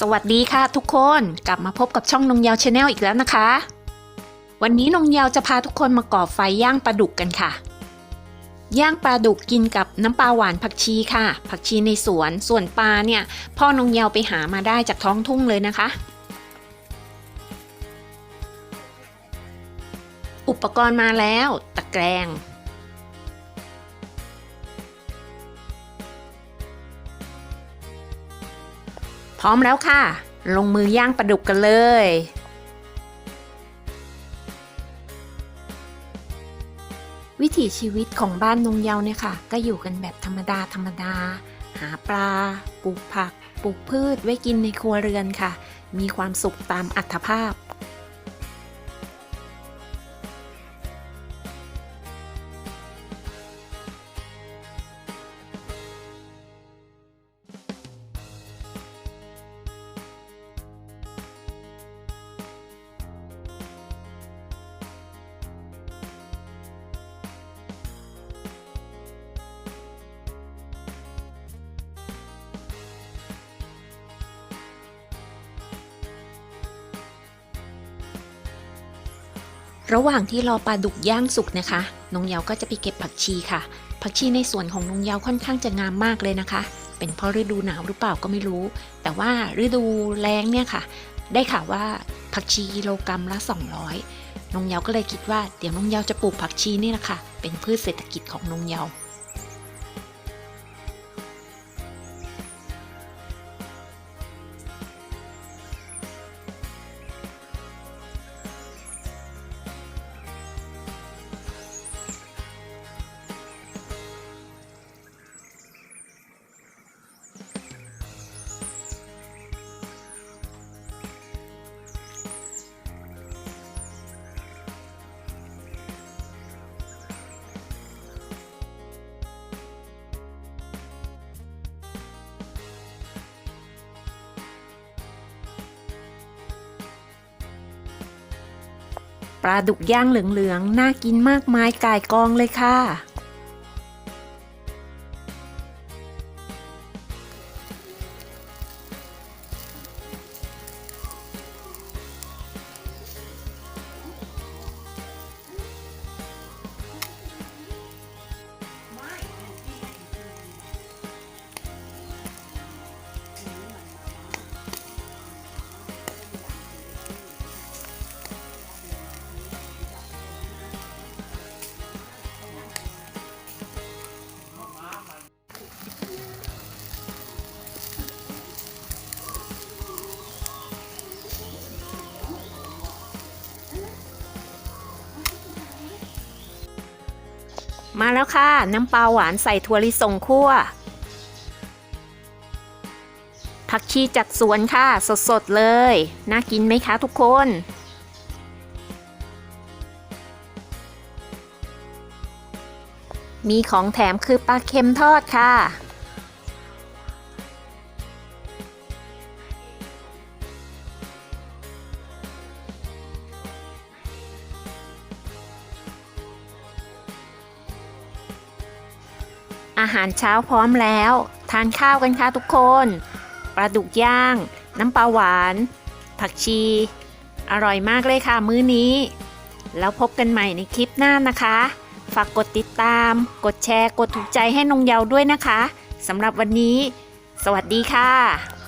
สวัสดีค่ะทุกคนกลับมาพบกับช่องนงยาวชาแนลอีกแล้วนะคะ วันนี้นงยาวจะพาทุกคนมาก่อไฟย่างปลาดุกกันค่ะ ย่างปลาดุกกินกับน้ำปลาหวานผักชีค่ะ ผักชีในสวนส่วนปลาเนี่ยพ่อนงยาวไปหามาได้จากท้องทุ่งเลยนะคะ อุปกรณ์มาแล้ว ตะแกรง พร้อมแล้วค่ะ ลงมือย่างปลาดุกกันเลย วิถีชีวิตของบ้านนงเยาเนี่ยค่ะ ก็อยู่กันแบบธรรมดาธรรมดา หาปลาปลูกผักปลูกพืชไว้กินในครัวเรือนค่ะ มีความสุขตามอัตภาพ ระหว่างที่รอปลาดุกย่างสุกนะคะนงเยาก็จะไปเก็บผักชีค่ะ ผักชีในสวนของนงเยาค่อนข้างจะงามมากเลยนะคะ เป็นเพราะฤดูหนาวหรือเปล่าก็ไม่รู้ แต่ว่าฤดูแล้งเนี่ยค่ะ ได้ข่าวว่าผักชีกิโลกรัมละ 200นงเยาก็เลยคิดว่าเดี๋ยวนงเยาจะปลูกผักชีนี่แหละค่ะ เป็นพืชเศรษฐกิจของนงเยา ปลาดุกย่างเหลืองๆ น่ากินมากมายกายกองเลยค่ะ มาแล้วค่ะ น้ำปลาหวานใส่ถั่วลิสงคั่ว ผักชีจากสวนค่ะ สดๆเลย น่ากินไหมคะทุกคน มีของแถมคือปลาเค็มทอดค่ะ อาหารเช้าพร้อมแล้ว ทานข้าวกันค่ะทุกคน ปลาดุกย่าง น้ำปลาหวาน ผักชี อร่อยมากเลยค่ะมื้อนี้ แล้วพบกันใหม่ในคลิปหน้านะคะ ฝากกดติดตาม กดแชร์ กดถูกใจให้นงเยาด้วยนะคะสำหรับวันนี้ สวัสดีค่ะ